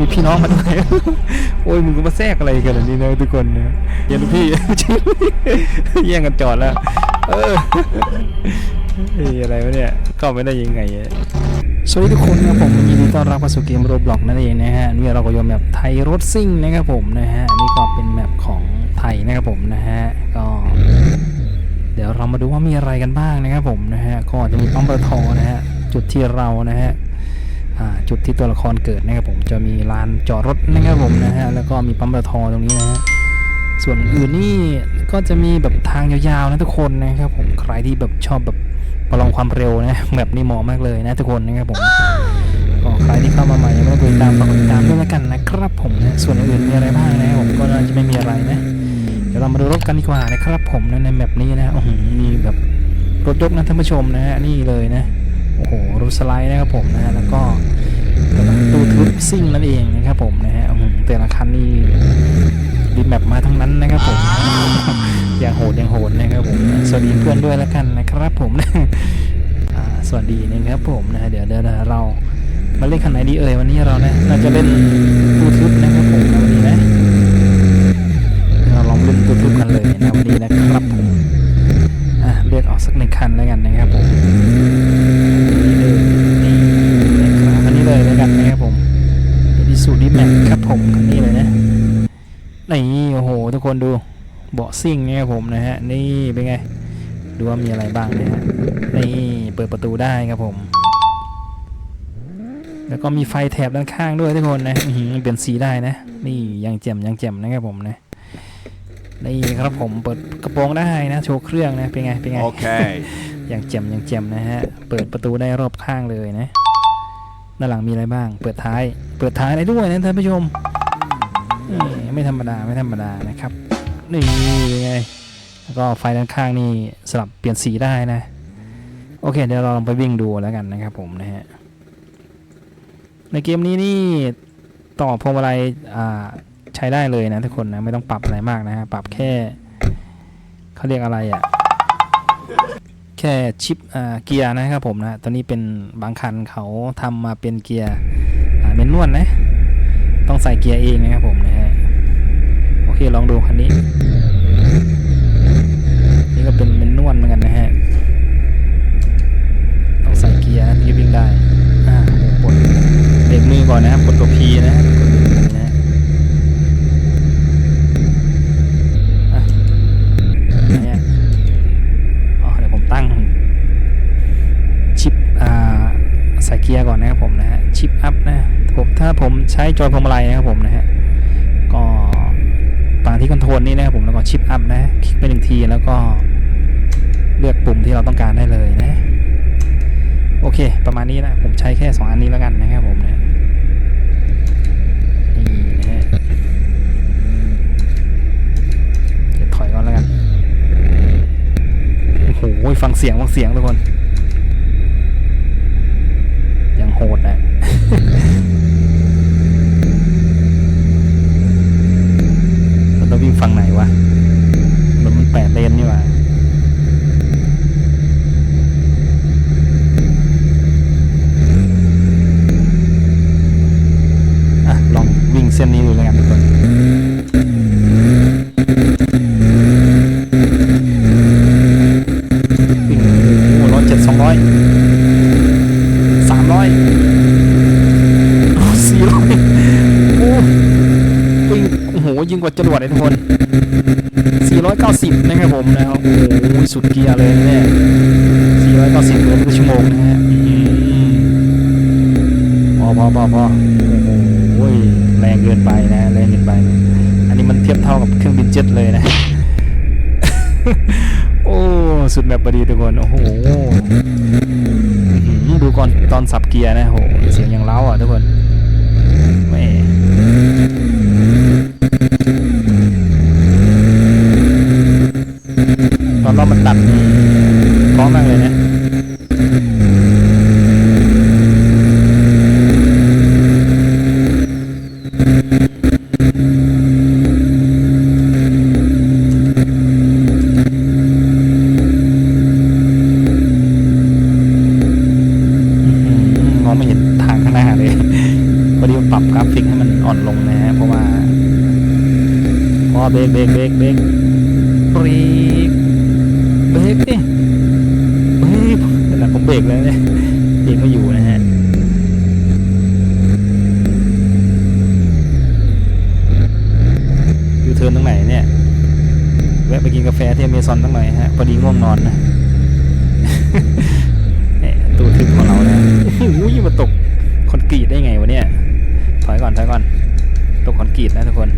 มีพี่น้องมาด้วยโอ้ยมึงก็มาแทรกอะไรกันอันนี้นะทุกคนนะเย็นลูกพี่แย่งกันจอดแล้วเอออะไรวะเนี่ยเข้าไม่ได้ยังไงสวัสดีทุกคนนะครับผมยินดีต้อนรับเข้าสู่เกมโรบล็อกนั่นเองนะฮะนี่เราก็โยนแมปไทยรถซิ่งนะครับผมนะฮะนนี้ก็เป็นแมปของไทยนะครับผมนะฮะก็เดี๋ยวเรามาดูว่ามีอะไรกันบ้างนะครับผมนะฮะก็จะมีปั๊มปตทนะฮะจุดที่เรานะฮะ จุดที่ตัวละครเกิดนะครับผมจะมีลานจอดรถนะครับผมนะฮะแล้วก็มีปั๊มปตทตรงนี้นะฮะส่วนอื่นนี่ก็จะมีแบบทางยาวๆนะทุกคนนะครับผมใครที่แบบชอบแบบประลองความเร็วนะแบบนี้เหมาะมากเลยนะทุกคนนะครับผมก็ใครที่เข้ามาใหม่ยังไม่ได้กดติดตามฝากกดติดตามด้วยแล้วกันนะครับผมนะส่วนอื่นมีอะไรบ้างนะครับผมก็น่าจะไม่มีอะไรนะ เดี๋ยวเรามาดูรถกันดีกว่านะครับผมนะในแมปนี้นะโอ้โหมีแบบรถยกนะท่านผู้ชมนะฮะนี่เลยนะ โอ้โหรถสไลด์นะครับผมนะฮะแล้วก็ตู้ทึบซิ่งนั่นเองนะครับผมนะฮะโอ้โหแต่ละคันนี่ดีแมปมาทั้งนั้นนะครับผมอย่างโหดอย่างโหดนะครับผมสวัสดีเพื่อนด้วยแล้วกันนะครับผมนะสวัสดีนะครับผมนะฮะเดี๋ยวเดี๋ยวเรามาเล่นคันไหนดีเอ่ยวันนี้เรานะน่าจะเล่นตู้ทึบนะครับผมวันนี้นะเราลองเล่นตัวทุกกันเลยนะวันนี้นะครับผมอะเลือกออกสักหนึ่งคันแล้วกันนะครับผมนี่เลยนี่นะครับอันนี้เลยแล้วกันนะครับผมเป็นดิสูดีแม็กครับผมคันนี้เลยนะนี่โอ้โหทุก คนดูเบาะซิ่งนะครับผมนะฮะนี่เป็นไงดูว่ามีอะไรบ้างนะฮะนี่เปิดประตูได้ครับผม แล้วก็มีไฟแถบด้านข้างด้วยทุกคนนะอื้อหือเปลี่ยนสีได้นะ นี่ยังแจ่มยังแจ่มนะครับผมนะนี่ครับผมเปิดกระโปรงได้นะโชว์เครื่องนะเป็นไงเป็นไง Okay. อย่างแจ่มอย่างแจ่มนะฮะเปิดประตูได้รอบข้างเลยนะด้านหลังมีอะไรบ้าง เปิดท้าย เปิดท้ายได้ด้วยนะท่านผู้ชมนี่ ไม่ธรรมดาไม่ธรรมดานะครับ นี่ไงแล้วก็ไฟด้านข้างนี่สลับเปลี่ยนสีได้นะ โอเค เดี๋ยวเราลองไปวิ่งดูแล้วกันนะครับผมนะฮะ ในเกมนี้นี่ต่อพวงมาลัยอ่าใช้ได้เลยนะทุกคนนะ ไม่ต้องปรับอะไรมากนะฮะ ปรับแค่เขาเรียกอะไรอะ่ะ แค่ชิปอ่าเกียร์นะครับผมนะตัวนี้เป็นบางคันเขาทำมาเป็นเกียร์เมนนวลนะ ต้องใส่เกียร์เองนะครับผม คลองดูคันนี้ นี่ก็เป็นเมนนวลเหมือนกันนะฮะ ต้องใส่เกียร์นะถึงจะวิ่งได้ อ่าโอ้โหกดเบรกมือก่อนนะครับกดตัว P นะกดรกมือนะอะอ๋อเดี๋ยวผมตั้งชิปอ่าใส่เกียร์ก่อนนะครับผมนะฮะชิปอัพนะผมถ้าผมใช้จอยพวงมาลัยนะครับผมนะฮะางที่คอนโทรลนี่นะครับผมแล้วก็ชิปอัพนะคลิกไปหนึ่งทีแล้วก็เลือกปุ่มที่เราต้องการได้เลยนะ โอเค ประมาณนี้นะ ผมใช้แค่ 2 อันนี้แล้วกันนะครับผมนะนี่นะฮะเดี๋ยวถอยก่อนแล้วกัน โอ้โห ฟังเสียง ฟังเสียงทุกคน ยังโหดนะ มันต้องวิ่งฝั่งไหนวะรถมันแปดเลนนี่หว่า อะ ลองวิ่ง เส้นนี้ดูแล้วกันทุกคนวิ่งโอ้ร้อยเจ็ดสองร้อยสามร้อยสี่ร้อยโอ้วิ่งโอ้โหยิงกว่าจรวดเลยทุกคนสี่ร้อยเก้าสิบนะครับผมนะครับโอ้โหสุดเกียร์เลยเนี่ยสี่ร้อยเก้าสิบกิโลเมตรชั่วโมงนะฮะพอพอพอพอโอ้โห แรงเกินไปนะแรงเกินไป อันนี้มันเทียบเท่ากับเครื่องบินเจ็ตเลยนะ โอ้สุดแบบพอดีทุกคน โอ้โหดูก่อนตอนสับเกียร์นะโหเสียงยังเล้าอะทุกคนแม่ตอนรอบมันตัดนี่พร้อมมากเลยนะ อื้อหือมองไม่เห็นทางข้างหน้าเลย มันอ่อนลงนะฮะเพราะว่าพอ เบรกเบรกเบรกเบรกเบรกเบรกดิเบรกขนาดผมเบรกแล้วเนี่ยเบรกไม่อยู่นะฮะยูเทิร์นตรงไหนเนี่ยแวะไปกินกาแฟที่อเมซอนตั้งหน่อยฮะพอดีง่วงนอนนะเนี่ยตู้ทึบของเราเนี่ยโอ้ยมาตกคอนกรีตได้ไงวะเนี่ยถอยก่อนถอยก่อนตกคอนกรีตนะทุกคน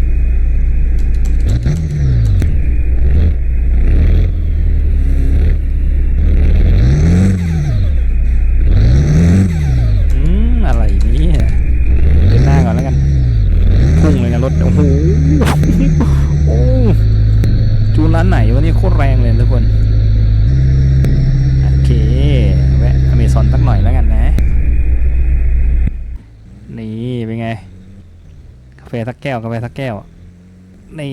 สักแก้วกาแฟสักแก้วนี่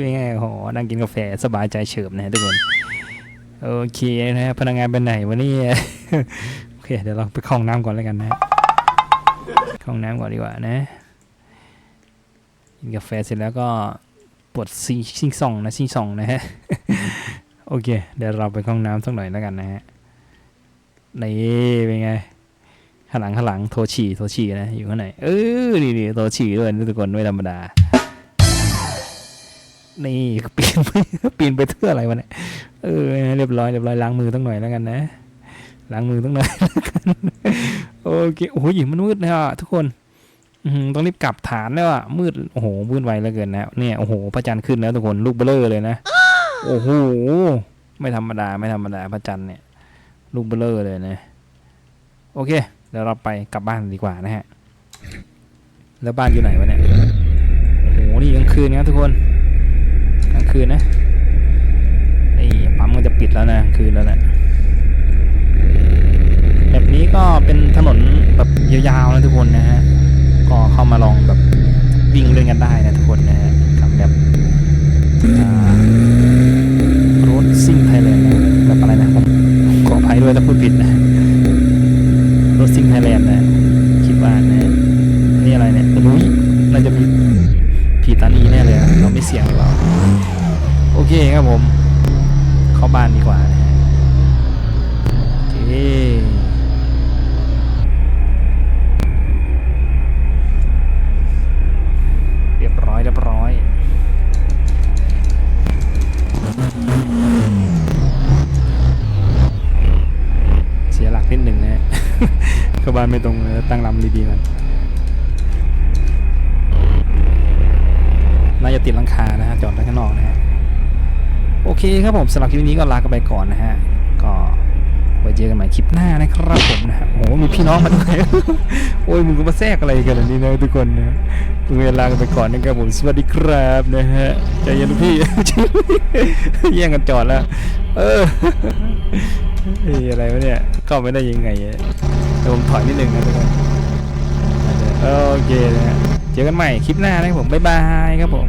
เป็นไงโหนั่งกินกาแฟสบายใจเฉิบนะทุกคนโอเคนะฮะพนักงานไปไหนวะเนี่ยโอเคเดี๋ยวเราไปเข้าห้องน้ำก่อนแล้วกันนะเข้าห้องน้ำก่อนดีกว่านะกินกาแฟเสร็จแล้วก็ปวดซิงซิงซองนะซิงซองนะฮะโอเค เดี๋ยวเราไปเข้าห้องน้ำสักหน่อยแล้วกันนะฮะนี่เป็นไง ข้างหลังข้างหลังโทฉี่โทฉี่นะอยู่ข้างในเออนี่นี่โทฉี่ด้วยทุกคนไม่ธรรมดา นี่ปีนไปปีนไปเพื่ออะไรวะเนี่ยเออเรียบร้อยเรียบร้อยล้างมือต้องหน่อยแล้วกันนะล้างมือต้องหน่อยแล้วกันโอเคโอ้โหหญิงมันมืดนะฮะทุกคนต้องรีบกลับฐานแล้วอะมืดโอ้โหมืดไวเหลือเกินนะเนี่ยโอ้โหพระจันทร์ขึ้นแล้วทุกคนลูกเบลอเลยนะโอ้โหไม่ธรรมดาไม่ธรรมดาพระจันทร์เนี่ย ลูกเบลอเลยนะ โอเค เดี๋ยวเราไปกลับบ้านดีกว่านะฮะ แล้วบ้านอยู่ไหนวะเนี่ย โอ้โห นี่กลางคืนนะทุกคน กลางคืนนะนี่ปั๊มก็จะปิดแล้วนะคืนแล้วนะแบบนี้ก็เป็นถนนแบบยาวๆนะทุกคนนะฮะ ก็เข้ามาลองแบบวิ่งเล่นกันได้นะทุกคนนะฮะกับแบบรถซิ่งไทยแลนด์นะแบบอะไรนะผมขออภัยด้วยถ้าพูดผิดนะ รถซิ่งไทยแลนด์นะ คิดว่านะ นี่อะไรเนี่ยโอ้ยน่าจะมีผีตานีแน่เลยเราไม่เสี่ยงหรอกโอเคครับผม เข้าบ้านดีกว่านะฮะโอเคเรียบร้อยเรียบร้อยเสียหลักนิดหนึ่งนะฮะเข้าบ้านไม่ตรงตั้งลำดีๆมันน่าจะ ติดลังคานะฮะจอดไว้ข้างนอกนะฮะโอเคครับผมสำหรับคลิปนี้ก็ลากันไปก่อนนะฮะก็ไว้เจอกันใหม่คลิปหน้านะครับผมนะฮะโอ้โหมีพี่น้องมาด้วยโอ้ยมึงก็มาแทรกอะไรกันนนี้นะทุกคนนะมึงเวลากันไปก่อนนะครับผมสวัสดีครับนะฮะใจเย็นทุกพี่แย่งกันจอดแล้ว เอออะไรวะเนี่ยเข้าไม่ได้ยังไงเนี่ยเดี๋ยวผมถอยนิดนึงนะทุกคนโอเคนะฮะเจอกันใหม่คลิปหน้านะครับผมบ๊ายบายครับผม